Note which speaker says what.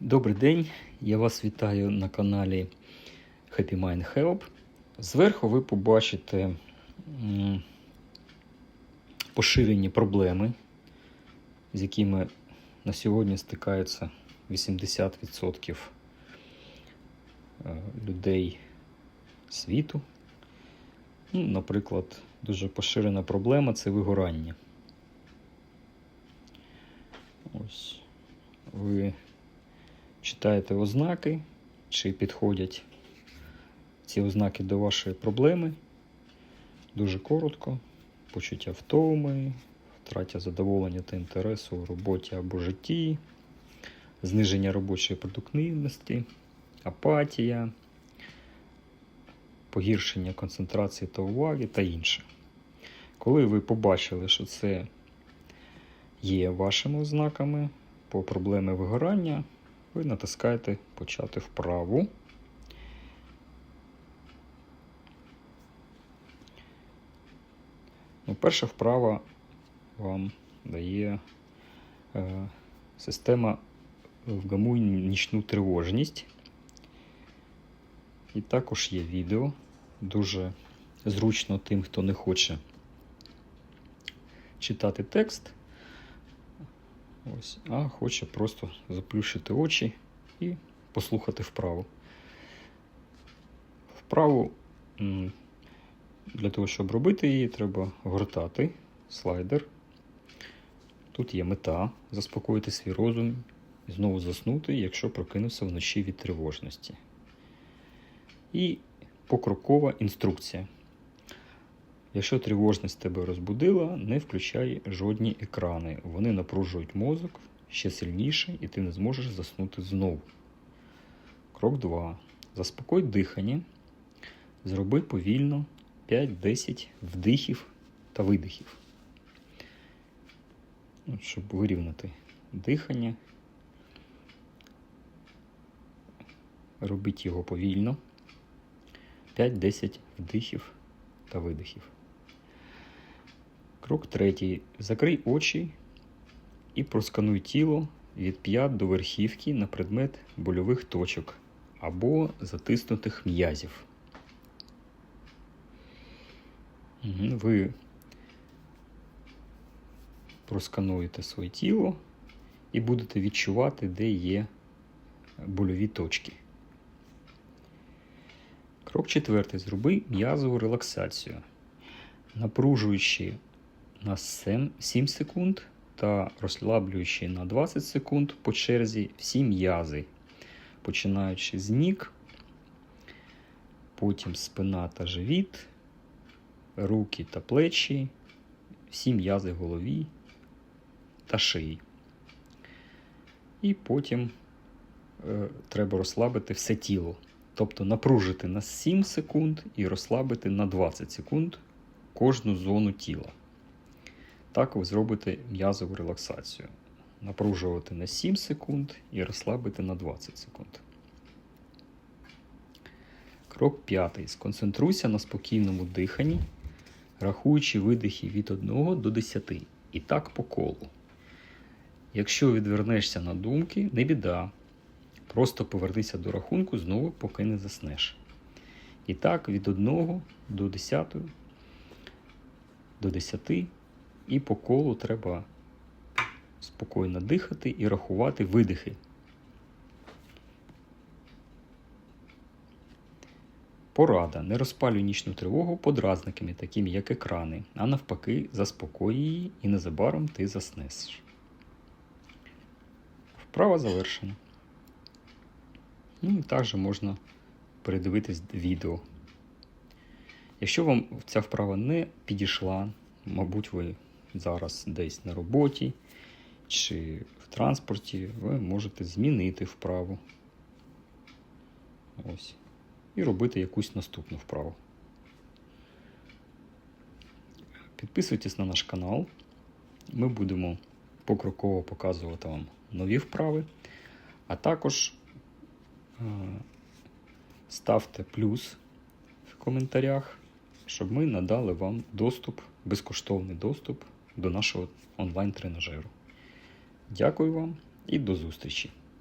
Speaker 1: Добрий день, я вас вітаю на каналі Happy Mind Help. Зверху ви побачите поширені проблеми, з якими на сьогодні стикаються 80% е, людей світу. Ну, наприклад, дуже поширена проблема це вигорання. Ось ви читаєте ознаки, чи підходять ці ознаки до вашої проблеми. Дуже коротко. Почуття втоми, втратя задоволення та інтересу у роботі або житті, зниження робочої продуктивності, апатія, погіршення концентрації та уваги та інше. Коли ви побачили, що це є вашими ознаками по проблемі вигорання, ви натискаєте почати вправу. Ну, перша вправа вам дає е, система вгамуй нічну тривожність. І також є відео. Дуже зручно тим, хто не хоче читати текст. Ось, а хоче просто заплющити очі і послухати вправу. Вправу для того, щоб робити її, треба гортати слайдер. Тут є мета заспокоїти свій розум і знову заснути, якщо прокинувся вночі від тривожності. І покрокова інструкція. Якщо тривожність тебе розбудила, не включай жодні екрани. Вони напружують мозок ще сильніше, і ти не зможеш заснути знову. Крок 2. Заспокой дихання. Зроби повільно 5-10 вдихів та видихів. Щоб вирівняти дихання. Робіть його повільно. 5-10 вдихів та видихів. Крок третій. Закрий очі і проскануй тіло від п'ят до верхівки на предмет больових точок або затиснутих м'язів. Ви проскануєте своє тіло і будете відчувати, де є больові точки. Крок четвертий. Зроби м'язову релаксацію, напружуючи на 7 секунд та розслаблюючи на 20 секунд по черзі всі м'язи, починаючи з ніг, потім спина та живіт, руки та плечі, всі м'язи голові та шиї. І потім е, треба розслабити все тіло. Тобто напружити на 7 секунд і розслабити на 20 секунд кожну зону тіла. Так ви зробите м'язову релаксацію. Напружувати на 7 секунд і розслабити на 20 секунд. Крок 5. Сконцентруйся на спокійному диханні, рахуючи видихи від 1 до 10. І так по колу. Якщо відвернешся на думки, не біда. Просто повернися до рахунку знову, поки не заснеш. І так, від 1 до 10, до 10 і по колу треба спокійно дихати і рахувати видихи. Порада. Не розпалюй нічну тривогу подразниками, такими як екрани, а навпаки, заспокой її і незабаром ти заснеш. Вправа завершена. Ну і також можна передивитись відео. Якщо вам ця вправа не підійшла, мабуть, ви зараз десь на роботі чи в транспорті, ви можете змінити вправу. Ось. І робити якусь наступну вправу. Підписуйтесь на наш канал. Ми будемо покроково показувати вам нові вправи, а також е, ставте плюс в коментарях, щоб ми надали вам доступ, безкоштовний доступ до нашого онлайн-тренажеру. Дякую вам і до зустрічі!